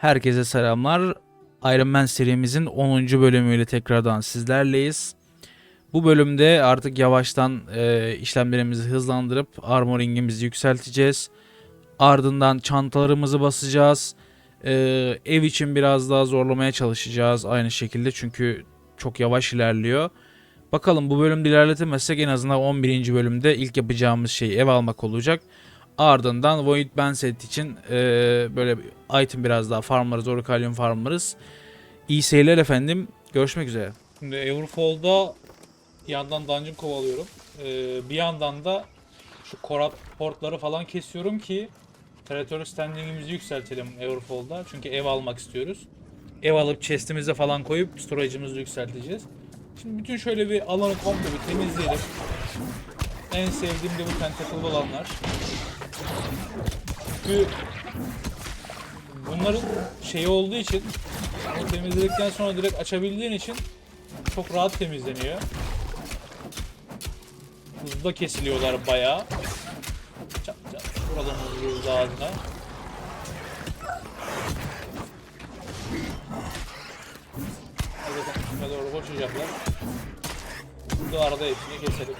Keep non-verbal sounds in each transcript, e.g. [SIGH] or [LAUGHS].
Herkese selamlar. Iron Man serimizin 10. bölümüyle tekrardan sizlerleyiz. Bu bölümde artık yavaştan e, işlemlerimizi hızlandırıp armoringimizi yükselteceğiz. Ardından çantalarımızı basacağız. E, ev için biraz daha zorlamaya çalışacağız aynı şekilde çünkü çok yavaş ilerliyor. Bakalım bu bölümde ilerletemezsek en azından 11. bölümde ilk yapacağımız şey ev almak olacak. Ardından Void Band set için e, böyle bir item biraz daha farmlarız, Oricalium farmlarız. İyi seyirler efendim. Görüşmek üzere. Şimdi Everfall'da bir yandan dungeon kovalıyorum. Ee, bir yandan da şu korat portları falan kesiyorum ki territory standing'imizi yükseltelim Everfall'da. Çünkü ev almak istiyoruz. Ev alıp chest'imize falan koyup storage'ımızı yükselteceğiz. Şimdi bütün şöyle bir alanı komple bir temizleyelim. En sevdiğim de bu tentacle'lı olanlar. Çünkü bunların şeyi olduğu için onu temizledikten sonra direkt açabildiğin için çok rahat temizleniyor. Hızlı kesiliyorlar bayağı. Çat çat. Buradan vuruyoruz ağzına. Üstüne doğru koşacaklar. Burada arada hepsini keselim.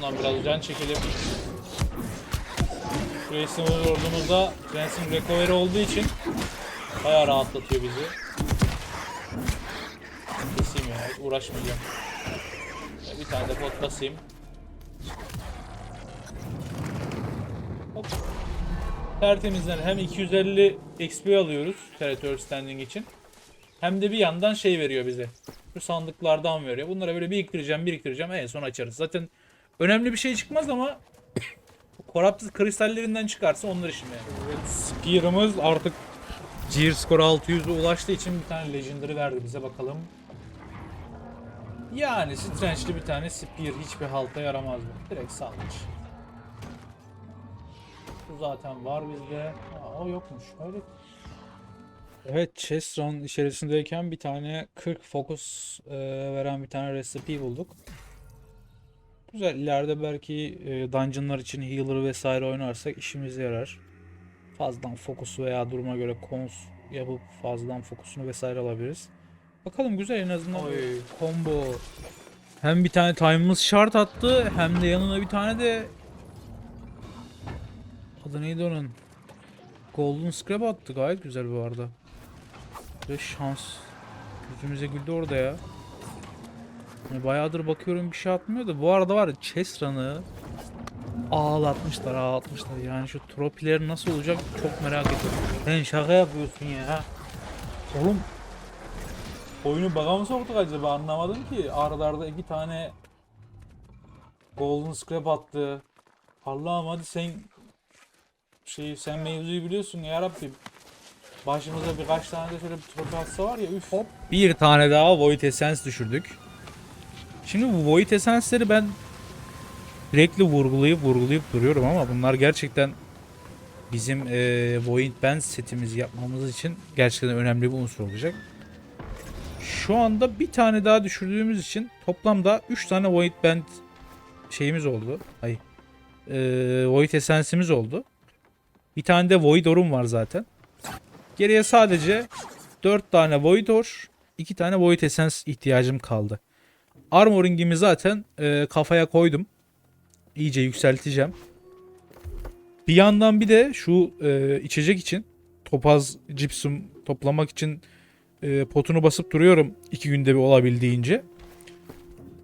Şundan biraz can çekelim. Şurayı sınır vurduğumuzda Cleansing Recovery olduğu için bayağı rahatlatıyor bizi. Keseyim ya, hiç uğraşmayacağım. Ya Bir tane de pot basayım. Hop. Tertemizden hem 250 XP alıyoruz Territory Standing için. Hem de bir yandan şey veriyor bize. Şu sandıklardan veriyor. Bunlara böyle biriktireceğim, biriktireceğim. En son açarız. Zaten önemli bir şey çıkmaz ama Corrupted kristallerinden çıkarsa onlar işim yani. Evet, Spear'ımız artık Gear Score 600'e ulaştığı için bir tane Legendary verdi bize bakalım. Yani Strange'li bir tane Spear hiçbir halta yaramaz bu. Direkt salmış. Bu zaten var bizde. Aa, o yokmuş. Öyle. Evet, chest run içerisindeyken bir tane 40 focus e, veren bir tane recipe bulduk. Güzel. ileride belki e, dungeonlar için healer vesaire oynarsak işimize yarar. Fazladan fokusu veya duruma göre cons yapıp fazladan fokusunu vesaire alabiliriz. Bakalım güzel en azından bir combo. Hem bir tane time'ımız şart attı hem de yanına bir tane de adı neydi onun? Golden Scrap attı gayet güzel bu arada. Ve şans. Yüzümüze güldü orada ya. Yani bayağıdır bakıyorum bir şey atmıyor da bu arada var ya chest run'ı ağlatmışlar ağlatmışlar yani şu tropiler nasıl olacak çok merak ediyorum. Sen şaka yapıyorsun ya. Oğlum oyunu baga mı soktuk acaba anlamadım ki. Aralarda iki tane golden scrap attı. Allah'ım hadi sen şey sen mevzuyu biliyorsun ya Rabbim. Başımıza birkaç tane de şöyle bir tropi atsa var ya üf hop. Bir tane daha Void Essence düşürdük. Şimdi bu Void Essence'leri ben sürekli vurgulayıp vurgulayıp duruyorum ama bunlar gerçekten bizim eee Void Band setimizi yapmamız için gerçekten önemli bir unsur olacak. Şu anda bir tane daha düşürdüğümüz için toplamda 3 tane Void Band şeyimiz oldu. Ay. Eee Void Essence'imiz oldu. Bir tane de Void Or'um var zaten. Geriye sadece 4 tane Void Or, 2 tane Void Essence ihtiyacım kaldı. Armoring'imi zaten e, kafaya koydum. İyice yükselteceğim. Bir yandan bir de şu e, içecek için topaz cipsum toplamak için e, potunu basıp duruyorum iki günde bir olabildiğince.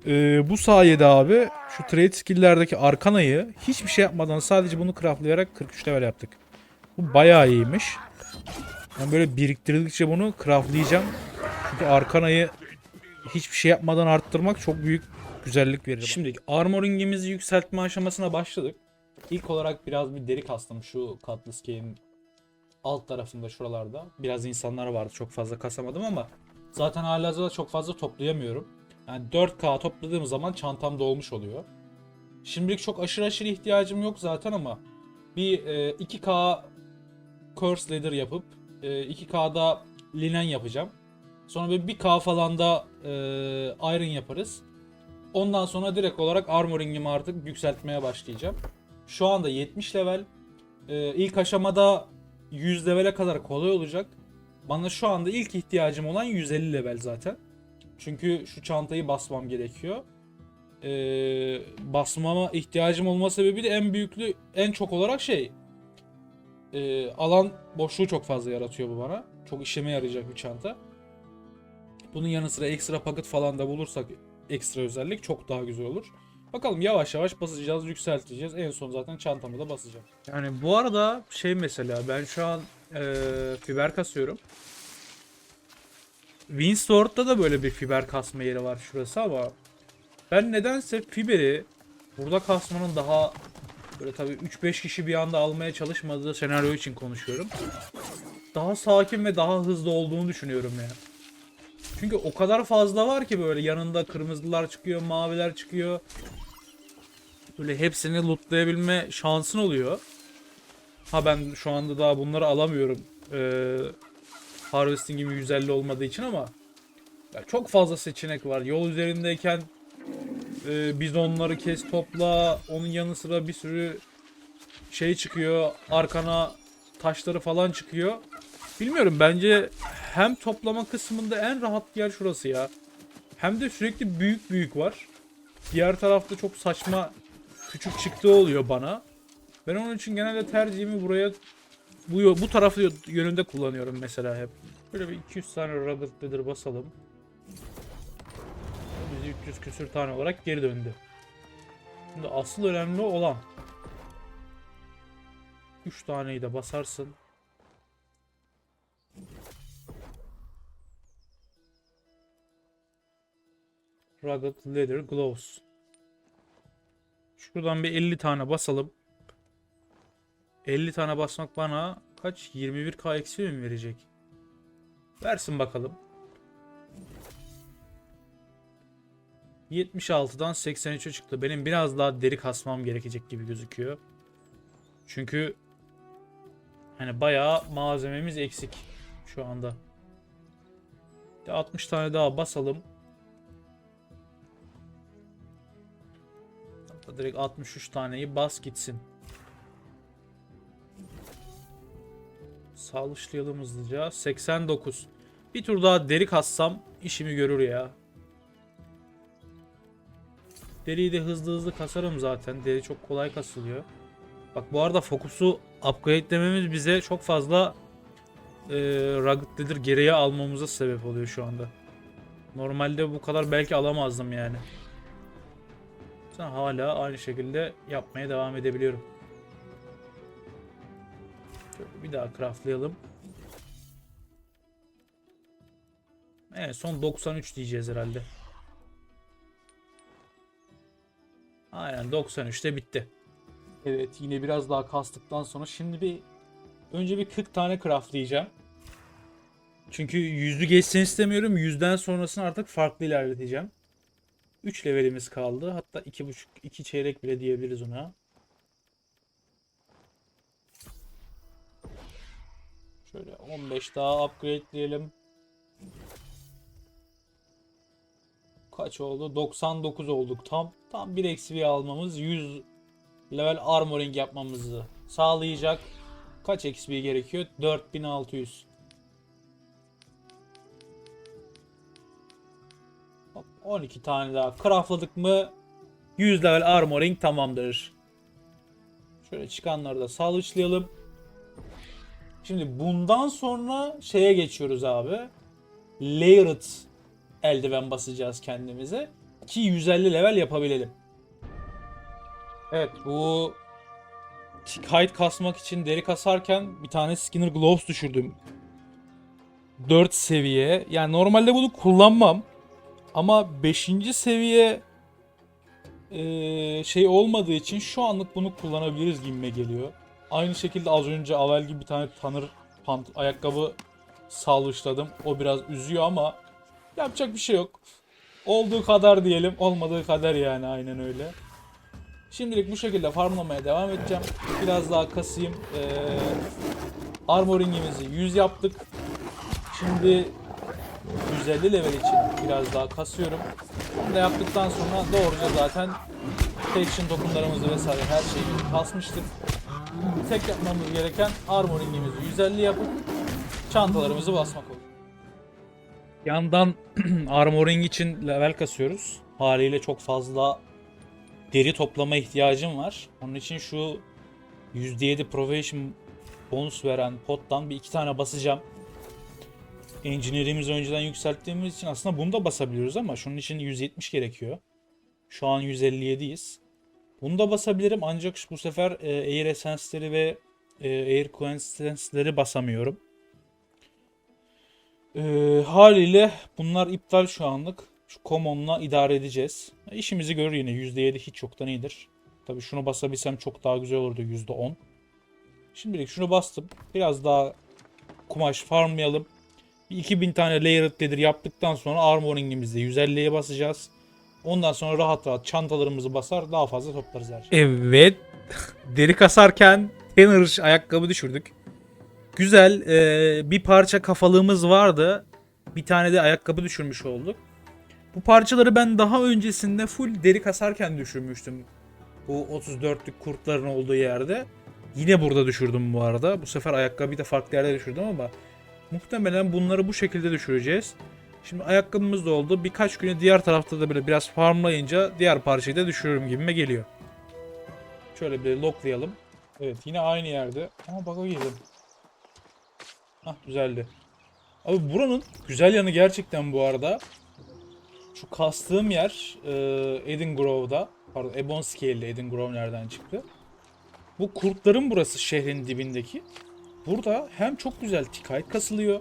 E, bu sayede abi şu trade skill'lerdeki arkanayı hiçbir şey yapmadan sadece bunu craftlayarak 43 level yaptık. Bu bayağı iyiymiş. Ben böyle biriktirdikçe bunu craftlayacağım. Çünkü arkanayı hiçbir şey yapmadan arttırmak çok büyük güzellik verir. Şimdi armoringimizi yükseltme aşamasına başladık. İlk olarak biraz bir deri kastım şu Cutlass Cave'in alt tarafında şuralarda. Biraz insanlar vardı çok fazla kasamadım ama zaten halihazırda çok fazla toplayamıyorum. Yani 4K topladığım zaman çantam dolmuş oluyor. Şimdilik çok aşırı aşırı ihtiyacım yok zaten ama bir e, 2K Curse Leather yapıp e, 2K'da linen yapacağım. Sonra bir 1K falan da e, iron yaparız. Ondan sonra direkt olarak armoringimi artık yükseltmeye başlayacağım. Şu anda 70 level. Ee, ilk aşamada 100 levele kadar kolay olacak. Bana şu anda ilk ihtiyacım olan 150 level zaten. Çünkü şu çantayı basmam gerekiyor. Ee, basmama ihtiyacım olma sebebi de en büyüklü, en çok olarak şey. Ee, alan boşluğu çok fazla yaratıyor bu bana. Çok işime yarayacak bir çanta. Bunun yanı sıra ekstra paket falan da bulursak ekstra özellik çok daha güzel olur. Bakalım yavaş yavaş basacağız, yükselteceğiz. En son zaten çantamı da basacağım. Yani bu arada şey mesela ben şu an eee, fiber kasıyorum. Windsword'da da böyle bir fiber kasma yeri var şurası ama ben nedense fiberi burada kasmanın daha böyle tabii 3-5 kişi bir anda almaya çalışmadığı senaryo için konuşuyorum. Daha sakin ve daha hızlı olduğunu düşünüyorum ya. Çünkü o kadar fazla var ki böyle yanında kırmızılar çıkıyor, maviler çıkıyor. Böyle hepsini lootlayabilme şansın oluyor. Ha ben şu anda daha bunları alamıyorum. Ee, harvesting'im 150 olmadığı için ama ya çok fazla seçenek var. Yol üzerindeyken e, bizonları kes topla. Onun yanı sıra bir sürü şey çıkıyor. Arkana taşları falan çıkıyor. Bilmiyorum bence hem toplama kısmında en rahat yer şurası ya. Hem de sürekli büyük büyük var. Diğer tarafta çok saçma küçük çıktığı oluyor bana. Ben onun için genelde tercihimi buraya bu bu tarafı yönünde kullanıyorum mesela hep. Böyle bir 200 tane leather basalım. Bizi 300 küsür tane olarak geri döndü. Şimdi asıl önemli olan 3 taneyi de basarsın. Rugged Leather Gloves. Şuradan bir 50 tane basalım. 50 tane basmak bana kaç? 21k eksi mi verecek? Versin bakalım. 76'dan 83'e çıktı. Benim biraz daha deri kasmam gerekecek gibi gözüküyor. Çünkü hani bayağı malzememiz eksik şu anda. Bir de 60 tane daha basalım. Hatta direkt 63 taneyi bas gitsin. Sağlıçlayalım hızlıca. 89. Bir tur daha deri kassam işimi görür ya. Deriyi de hızlı hızlı kasarım zaten. Deri çok kolay kasılıyor. Bak bu arada fokusu upgrade'lememiz bize çok fazla e, Rugged geriye almamıza sebep oluyor şu anda. Normalde bu kadar belki alamazdım yani. Sen hala aynı şekilde yapmaya devam edebiliyorum. Şöyle bir daha craftlayalım. Evet son 93 diyeceğiz herhalde. Aynen 93'te bitti. Evet yine biraz daha kastıktan sonra şimdi bir önce bir 40 tane craftlayacağım. Çünkü yüzü geçsin istemiyorum. Yüzden sonrasını artık farklı ilerleteceğim. 3 levelimiz kaldı. Hatta 2.5 2 çeyrek bile diyebiliriz ona. Şöyle 15 daha upgrade diyelim. Kaç oldu? 99 olduk tam. Tam bir eksiği almamız 100 level armoring yapmamızı sağlayacak. Kaç XP gerekiyor? 4600. 12 tane daha craftladık mı 100 level armoring tamamdır. Şöyle çıkanları da sağlıçlayalım. Şimdi bundan sonra şeye geçiyoruz abi. Layered eldiven basacağız kendimize. Ki 150 level yapabilelim. Evet bu height kasmak için deri kasarken bir tane Skinner Gloves düşürdüm. 4 seviye. Yani normalde bunu kullanmam. Ama 5. seviye eee, şey olmadığı için şu anlık bunu kullanabiliriz gibime geliyor. Aynı şekilde az önce Avel gibi bir tane tanır pant ayakkabı salmışladım. O biraz üzüyor ama yapacak bir şey yok. Olduğu kadar diyelim, olmadığı kadar yani aynen öyle. Şimdilik bu şekilde farmlamaya devam edeceğim. Biraz daha kasayım. Ee, armoringimizi 100 yaptık. Şimdi 150 level için biraz daha kasıyorum. Bunu da yaptıktan sonra doğruca zaten protection tokenlarımızı vesaire her şeyi kasmıştık. Tek yapmamız gereken armoringimizi 150 yapıp çantalarımızı basmak olur. Yandan [CLEARS THROAT] armoring için level kasıyoruz. Haliyle çok fazla deri toplama ihtiyacım var. Onun için şu %7 Profession bonus veren pottan bir iki tane basacağım. Engineer'imizi önceden yükselttiğimiz için aslında bunu da basabiliyoruz ama şunun için 170 gerekiyor. Şu an 157'yiz. Bunu da basabilirim ancak bu sefer e, Air Essence'leri ve e, Air Coincidence'leri basamıyorum. E, haliyle bunlar iptal şu anlık. Şu Common'la idare edeceğiz. İşimizi görür yine. %7 hiç yoktan iyidir. Tabii şunu basabilsem çok daha güzel olurdu %10. Şimdilik şunu bastım. Biraz daha kumaş farmlayalım. Bir 2000 tane layered leather yaptıktan sonra armoringimizi 150'ye basacağız. Ondan sonra rahat rahat çantalarımızı basar daha fazla toplarız her şeyi. Evet. [LAUGHS] Deri kasarken Tanner ayakkabı düşürdük. Güzel. ee, bir parça kafalığımız vardı. Bir tane de ayakkabı düşürmüş olduk. Bu parçaları ben daha öncesinde full deri kasarken düşürmüştüm. Bu 34'lük kurtların olduğu yerde. Yine burada düşürdüm bu arada. Bu sefer ayakkabıyı da farklı yerde düşürdüm ama muhtemelen bunları bu şekilde düşüreceğiz. Şimdi ayakkabımız da oldu. Birkaç güne diğer tarafta da böyle biraz farmlayınca diğer parçayı da düşürürüm gibime geliyor. Şöyle bir locklayalım. Evet yine aynı yerde. Ama bug'a girdim. Hah düzeldi. Abi buranın güzel yanı gerçekten bu arada. Şu kastığım yer e, Edingrove'da. Pardon Ebonscale'de Edingrove nereden çıktı? Bu kurtların burası şehrin dibindeki. Burada hem çok güzel tikayt kasılıyor.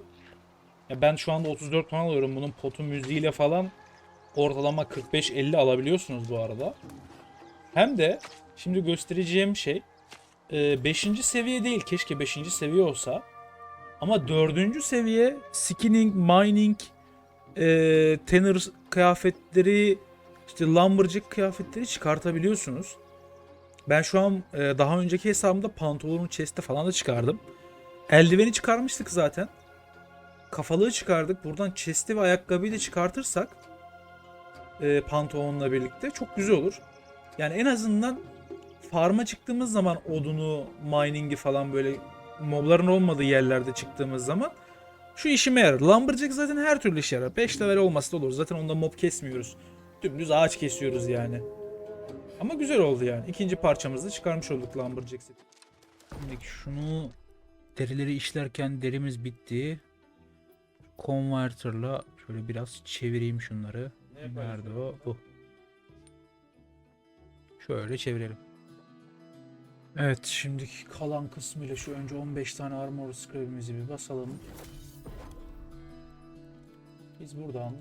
Ya ben şu anda 34 puan alıyorum. Bunun potu müziğiyle falan ortalama 45-50 alabiliyorsunuz bu arada. Hem de şimdi göstereceğim şey 5. seviye değil. Keşke 5. seviye olsa. Ama 4. seviye skinning, mining, e, tanner kıyafetleri, işte lumberjack kıyafetleri çıkartabiliyorsunuz. Ben şu an e, daha önceki hesabımda pantolonun chest'e falan da çıkardım. Eldiveni çıkarmıştık zaten. Kafalığı çıkardık. Buradan chest'i ve ayakkabıyı da çıkartırsak e, pantolonla birlikte çok güzel olur. Yani en azından farma çıktığımız zaman odunu, mining'i falan böyle mobların olmadığı yerlerde çıktığımız zaman şu işime yarar. Lumberjack zaten her türlü işe yarar. 5 level olması da olur. Zaten onda mob kesmiyoruz. Dümdüz ağaç kesiyoruz yani. Ama güzel oldu yani. İkinci parçamızı çıkarmış olduk Lumberjack seti. Şimdi şunu derileri işlerken derimiz bitti. Converter'la şöyle biraz çevireyim şunları. Nerede o? Bu. Şöyle çevirelim. Evet şimdiki kalan kısmıyla şu önce 15 tane armor scrap'imizi bir basalım. Biz buradan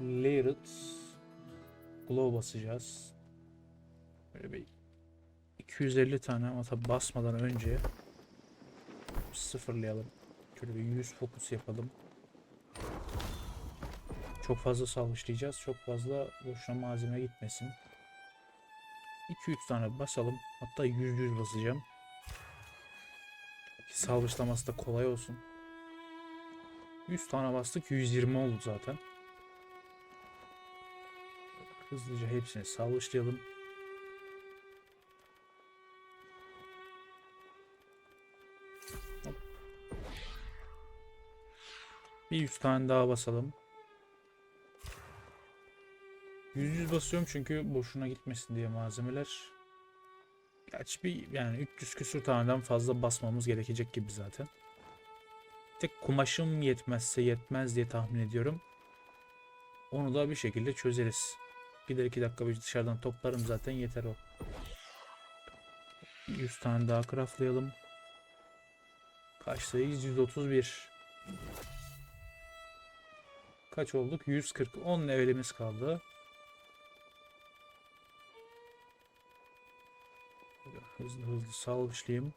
Layered Glow basacağız. Böyle bir 250 tane ama tabi basmadan önce sıfırlayalım. Şöyle bir 100 fokus yapalım. Çok fazla salmışlayacağız. Çok fazla boşuna malzeme gitmesin. 2-3 tane basalım. Hatta 100-100 basacağım. Ki da kolay olsun. 100 tane bastık 120 oldu zaten. Hızlıca hepsini salmışlayalım. Bir 100 tane daha basalım. 100 100 basıyorum çünkü boşuna gitmesin diye malzemeler. Gerçi bir yani 300 küsür taneden fazla basmamız gerekecek gibi zaten. Tek kumaşım yetmezse yetmez diye tahmin ediyorum. Onu da bir şekilde çözeriz. Gider 2 dakika bir dışarıdan toplarım zaten yeter o. 100 tane daha craftlayalım. Kaçtayız? 131. Kaç olduk? 140. 10 levelimiz kaldı. Hızlı hızlı salmışlayayım.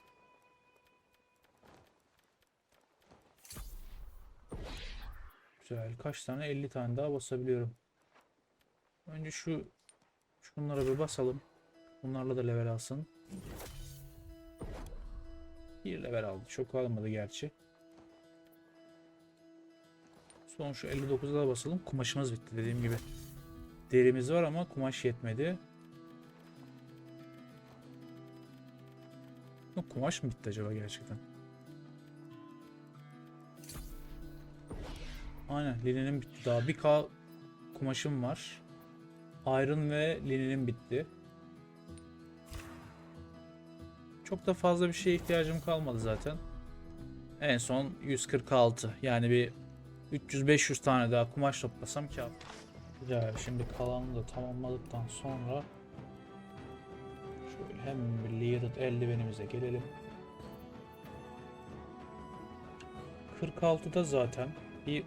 Güzel. Kaç tane? 50 tane daha basabiliyorum. Önce şu şunlara bir basalım. Bunlarla da level alsın. Bir level aldı. Çok almadı gerçi. Son şu 59'a da basalım. Kumaşımız bitti dediğim gibi. Derimiz var ama kumaş yetmedi. Kumaş mı bitti acaba gerçekten? Aynen linenim bitti. Daha bir K kumaşım var. Iron ve linenim bitti. Çok da fazla bir şeye ihtiyacım kalmadı zaten. En son 146. Yani bir 300-500 tane daha kumaş toplasam kâr. Güzel. Şimdi kalanını da tamamladıktan sonra şöyle hem layered eldivenimize gelelim. 46'da zaten bir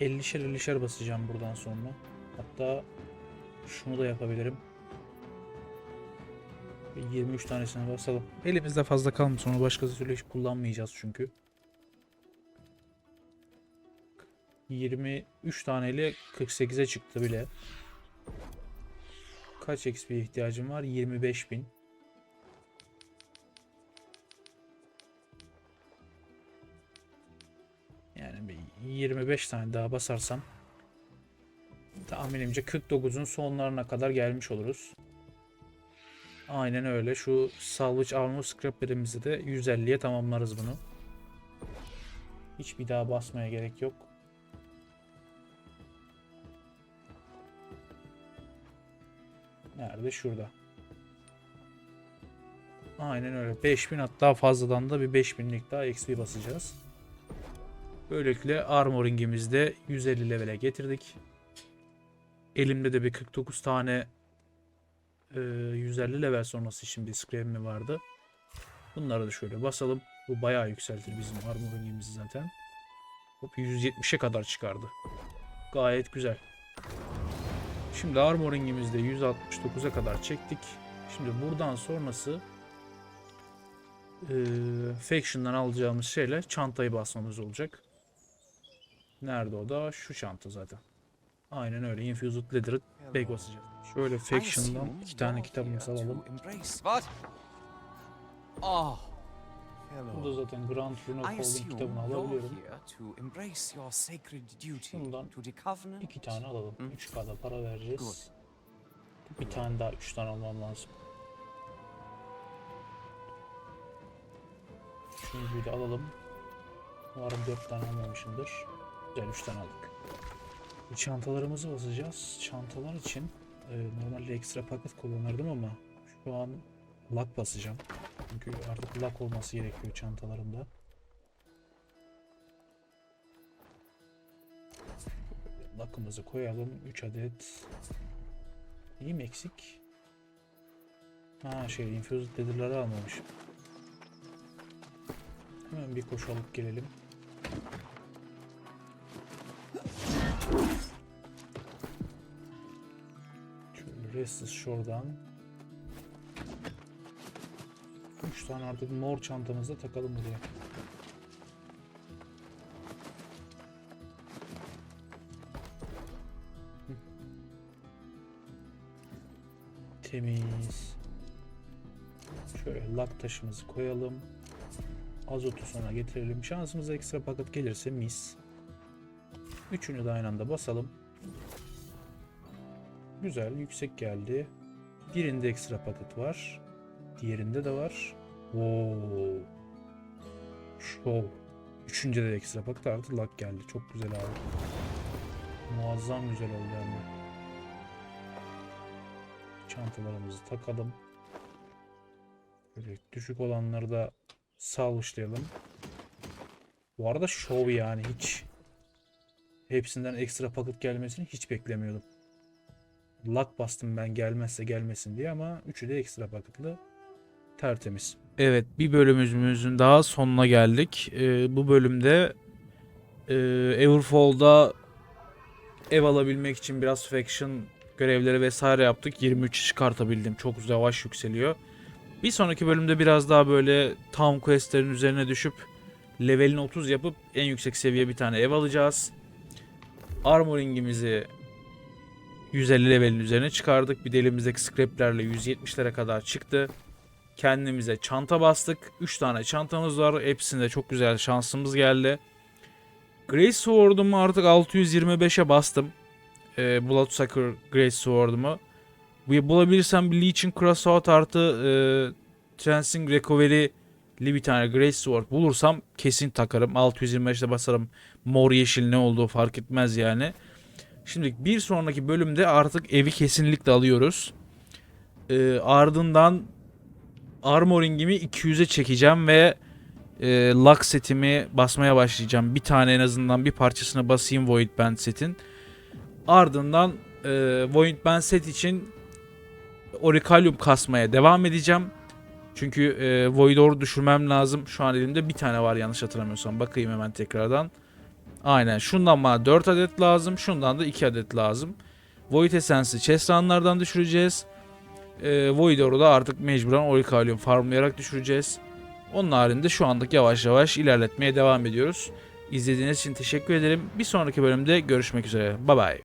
50'şer 50'şer basacağım buradan sonra. Hatta şunu da yapabilirim. Bir 23 tanesine basalım. Elimizde fazla kalmış onu başkası türlü hiç kullanmayacağız çünkü. 23 taneyle 48'e çıktı bile. Kaç XP ihtiyacım var? 25.000. Yani bir 25 tane daha basarsam tahminimce 49'un sonlarına kadar gelmiş oluruz. Aynen öyle. Şu salvage armor scraplerimizi de 150'ye tamamlarız bunu. Hiç bir daha basmaya gerek yok. Nerede? Şurada. Aynen öyle. 5000 hatta fazladan da bir 5000'lik daha XP basacağız. Böylelikle armoringimizi de 150 levele getirdik. Elimde de bir 49 tane e, 150 level sonrası için bir scrap'im vardı. Bunları da şöyle basalım. Bu bayağı yükseltir bizim armoringimizi zaten. Hop 170'e kadar çıkardı. Gayet güzel. Şimdi armoringimizi de 169'a kadar çektik. Şimdi buradan sonrası e, Faction'dan alacağımız şeyle çantayı basmamız olacak. Nerede o da? Şu çanta zaten. Aynen öyle. Infused Leather'ı bag basacağız. Şöyle Faction'dan iki tane kitabımızı alalım. What? Oh, Bu da zaten Grand Rune assume kitabını alabiliyorum. Bundan. İki tane alalım. Hı. 3K'da para vereceğiz. Bir tane daha 3 tane almam lazım. Üçüncüyü de alalım. Umarım 4 tane almamışımdır. Güzel 3 tane aldık. Çantalarımızı basacağız. Çantalar için e, normalde ekstra paket kullanırdım ama şu an lak basacağım. Çünkü artık lak olması gerekiyor çantalarımda. Lakımızı koyalım. 3 adet. Mi eksik? Ha şey infused leather'ları almamışım. Hemen bir koşu alıp gelelim. Şöyle Restless Shore'dan 3 tane artık mor çantamızda takalım buraya. Temiz. Şöyle lak taşımızı koyalım. Azotu sonra getirelim. Şansımıza ekstra paket gelirse mis. Üçünü de aynı anda basalım. Güzel, yüksek geldi. Birinde ekstra paket var. Diğerinde de var. Oo. Show. Üçüncüde de ekstra paket artı lak geldi. Çok güzel abi. Muazzam güzel oldu yani. Çantalarımızı takalım. Böyle düşük olanları da salmışlayalım. Bu arada show yani hiç hepsinden ekstra paket gelmesini hiç beklemiyordum. Luck bastım ben gelmezse gelmesin diye ama üçü de ekstra paketli. Tertemiz. Evet bir bölümümüzün daha sonuna geldik. Ee, bu bölümde e, Everfall'da ev alabilmek için biraz faction görevleri vesaire yaptık. 23 çıkartabildim. Çok yavaş yükseliyor. Bir sonraki bölümde biraz daha böyle town questlerin üzerine düşüp levelini 30 yapıp en yüksek seviye bir tane ev alacağız. Armoringimizi 150 levelin üzerine çıkardık. Bir de elimizdeki scraplerle 170'lere kadar çıktı. Kendimize çanta bastık. 3 tane çantamız var. Hepsinde çok güzel şansımız geldi. Grace Sword'umu artık 625'e bastım. Ee, Bloodsucker Grace Sword'umu. Bu bulabilirsem bir Leech'in Crossout artı e, Transing Recovery'li bir tane Grace Sword bulursam kesin takarım. 625'te basarım. Mor yeşil ne olduğu fark etmez yani. Şimdi bir sonraki bölümde artık evi kesinlikle alıyoruz. Ee, ardından Armoring'imi 200'e çekeceğim ve e, Lux setimi basmaya başlayacağım. Bir tane en azından bir parçasını basayım Void Band setin. Ardından e, Void Band set için Orichallium kasmaya devam edeceğim. Çünkü e, Voidor'u düşürmem lazım. Şu an elimde bir tane var yanlış hatırlamıyorsam. Bakayım hemen tekrardan. Aynen. Şundan bana 4 adet lazım. Şundan da 2 adet lazım. Void Essence'i chest run'lardan düşüreceğiz. E, Voidor'u da artık mecburen Orichallium farmlayarak düşüreceğiz. Onun haricinde şu anlık yavaş yavaş ilerletmeye devam ediyoruz. İzlediğiniz için teşekkür ederim. Bir sonraki bölümde görüşmek üzere. Bye bye.